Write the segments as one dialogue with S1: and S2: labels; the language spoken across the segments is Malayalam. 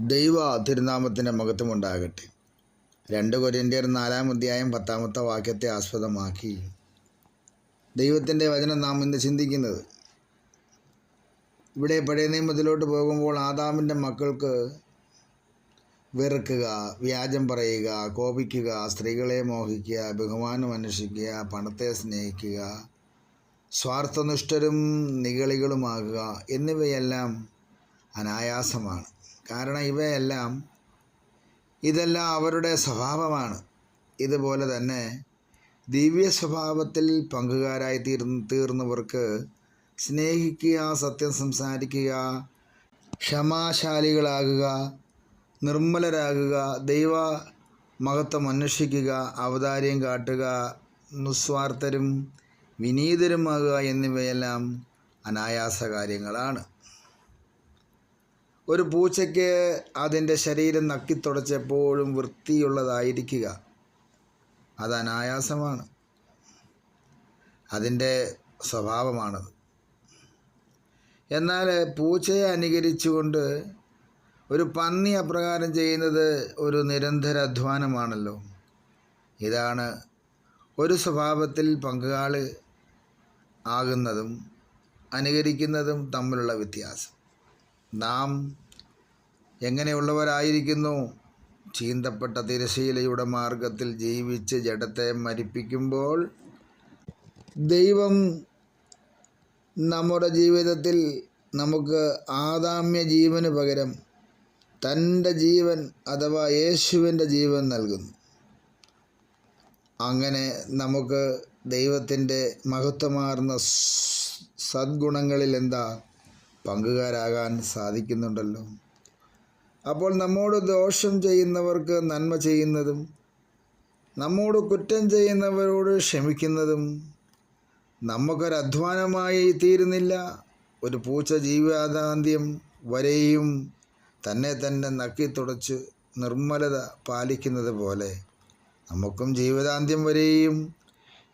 S1: ദൈവ തിരുനാമത്തിന്റെ മഹത്വമുണ്ടാകട്ടെ. രണ്ട് കൊരിന്ത്യർ നാലാം അധ്യായം പത്താമത്തെ വാക്യത്തെ ആസ്പദമാക്കി. ദൈവത്തിന്റെ വചനം നാം ഇന്ന് ചിന്തിക്കുന്നത് ഇവിടെ പഴയ നിയമത്തിലോട്ട് പോകുമ്പോൾ ആദാമിന്റെ മക്കൾക്ക് വെറുക്കുക വ്യാജം പറയുക കോപിക്കുക സ്ത്രീകളെ മോഹിക്കുക ബഹുമാനം അന്വേഷിക്കുക പണത്തെ സ്നേഹിക്കുക സ്വാർത്ഥനിഷ്ഠരും നികളികളുമാകുക എന്നിവയെല്ലാം അനായാസമാണ്. കാരണം ഇവയെല്ലാം ഇതെല്ലാം അവരുടെ സ്വഭാവമാണ്. ഇതുപോലെ തന്നെ ദിവ്യ സ്വഭാവത്തിൽ പങ്കുകാരായി തീർന്ന് തീർന്നവർക്ക് സ്നേഹിക്കുക സത്യം സംസാരിക്കുക ക്ഷമാശാലികളാകുക നിർമ്മലരാകുക ദൈവ മഹത്വം അന്വേഷിക്കുക അവതാര്യം കാട്ടുക നിസ്വാർത്ഥരും വിനീതരുമാകുക എന്നിവയെല്ലാം അനായാസ കാര്യങ്ങളാണ്. ഒരു പൂച്ചയ്ക്ക് അതിന്റെ ശരീരം നക്കിത്തുടച്ചെപ്പോഴും വൃത്തിയുള്ളതായിരിക്കുക. അത് അനായാസമാണ്. അതിന്റെ സ്വഭാവമാണത്. എന്നാൽ പൂച്ചയെ അനുകരിച്ചുകൊണ്ട് ഒരു പന്നി അപ്രകാരം ചെയ്യുന്നത് ഒരു നിരന്തര അധ്വാനമാണല്ലോ. ഇതാണ് ഒരു സ്വഭാവത്തിൽ പങ്കാളി ആകുന്നതും അനുകരിക്കുന്നതും തമ്മിലുള്ള വ്യത്യാസം. നാം എങ്ങനെയുള്ളവരായിരിക്കുന്നു? ചീന്തപ്പെട്ട തിരശീലയുടെ മാർഗത്തിൽ ജീവിച്ച് ജഡത്തെ മരിപ്പിക്കുമ്പോൾ ദൈവം നമ്മുടെ ജീവിതത്തിൽ നമുക്ക് ആദാമ്യ ജീവന് പകരം തന്റെ ജീവൻ അഥവാ യേശുവിന്റെ ജീവൻ നൽകുന്നു. അങ്ങനെ നമുക്ക് ദൈവത്തിന്റെ മഹത്വമാർന്ന സദ്ഗുണങ്ങളിൽ എന്താ പങ്കുകാരാകാൻ സാധിക്കുന്നുണ്ടല്ലോ? അപ്പോൾ നമ്മോട് ദോഷം ചെയ്യുന്നവർക്ക് നന്മ ചെയ്യുന്നതും നമ്മോട് കുറ്റം ചെയ്യുന്നവരോട് ക്ഷമിക്കുന്നതും നമുക്കൊരധ്വാനമായി തീരുന്നില്ല. ഒരു പൂച്ച ജീവിതാന്ത്യം വരെയും തന്നെ തന്നെ നക്കി തുടച്ച് നിർമ്മലത പാലിക്കുന്നത് പോലെ നമുക്കും ജീവിതാന്ത്യം വരെയും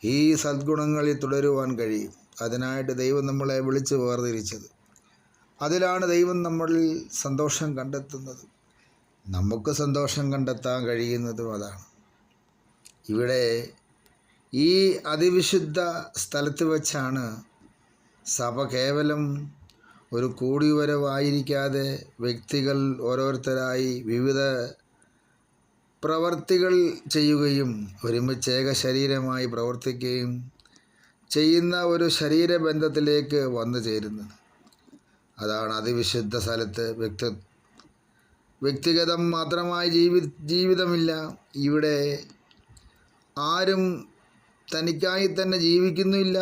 S1: ഈ സദ്ഗുണങ്ങളിൽ തുടരുവാൻ കഴിയും. അതിനായിട്ട് ദൈവം നമ്മളെ വിളിച്ചു വേർതിരിച്ചത്. അതിലാണ് ദൈവം നമ്മളിൽ സന്തോഷം കണ്ടെത്തുന്നത്. നമുക്ക് സന്തോഷം കണ്ടെത്താൻ കഴിയുന്നതും അതാണ്. ഇവിടെ ഈ അതിവിശുദ്ധ സ്ഥലത്ത് വച്ചാണ് സഭ കേവലം ഒരു കൂടിവരവായിരിക്കാതെ വ്യക്തികൾ ഓരോരുത്തരായി വിവിധ പ്രവർത്തികൾ ചെയ്യുകയും ഒരുമിച്ച് ഏക ശരീരമായി പ്രവർത്തിക്കുകയും ചെയ്യുന്ന ഒരു ശരീരബന്ധത്തിലേക്ക് വന്നു ചേരുന്നത്. അതാണ് അതിവിശുദ്ധ സ്ഥലത്ത് വ്യക്തി വ്യക്തിഗതം മാത്രമായി ജീവി ജീവിതമില്ല. ഇവിടെ ആരും തനിക്കായി തന്നെ ജീവിക്കുന്നില്ല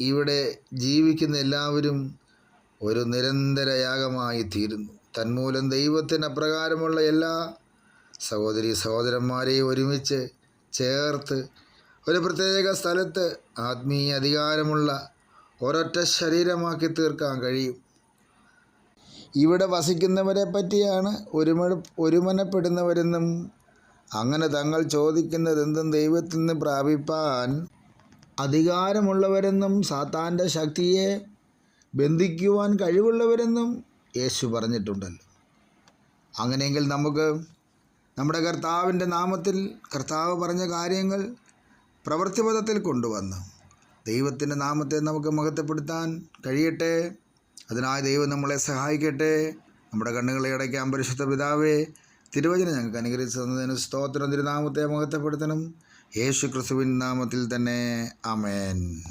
S1: ഇവിടെ ജീവിക്കുന്ന എല്ലാവരും ഒരു നിരന്തര യാഗമായി തീരുന്നു. തന്മൂലം ദൈവത്തിന് അപ്രകാരമുള്ള എല്ലാ സഹോദരി സഹോദരന്മാരെയും ഒരുമിച്ച് ചേർത്ത് ഒരു പ്രത്യേക സ്ഥലത്ത് ആത്മീയ അധികാരമുള്ള ഒരൊറ്റ ശരീരമാക്കി തീർക്കാൻ കഴിയും. ഇവിടെ വസിക്കുന്നവരെ പറ്റിയാണ് ഒരുമ ഒരുമനപ്പെടുന്നവരെന്നും അങ്ങനെ തങ്ങൾ ചോദിക്കുന്നതെന്തും ദൈവത്തിൽ നിന്ന് പ്രാപിപ്പാൻ അധികാരമുള്ളവരെന്നും സാത്താന്റെ ശക്തിയെ ബന്ധിക്കുവാൻ കഴിവുള്ളവരെന്നും യേശു പറഞ്ഞിട്ടുണ്ടല്ലോ. അങ്ങനെയെങ്കിൽ നമുക്ക് നമ്മുടെ കർത്താവിന്റെ നാമത്തിൽ കർത്താവ് പറഞ്ഞ കാര്യങ്ങൾ പ്രവൃത്തിപഥത്തിൽ കൊണ്ടുവന്ന് ദൈവത്തിന്റെ നാമത്തെ നമുക്ക് മഹത്വപ്പെടുത്താൻ കഴിയട്ടെ. അതിനായി ദൈവം നമ്മളെ സഹായിക്കട്ടെ. നമ്മുടെ കണ്ണുകളെ അടയ്ക്കാൻ പരിശുദ്ധ പിതാവേ തിരുവചനം ഞങ്ങൾക്ക് അനുഗ്രഹിച്ചു തന്നതിന് സ്തോത്രം തിരുനാമത്തെ മഹത്വപ്പെടുത്തണം. യേശു ക്രിസ്തുവിൻ നാമത്തിൽ തന്നെ. അമേൻ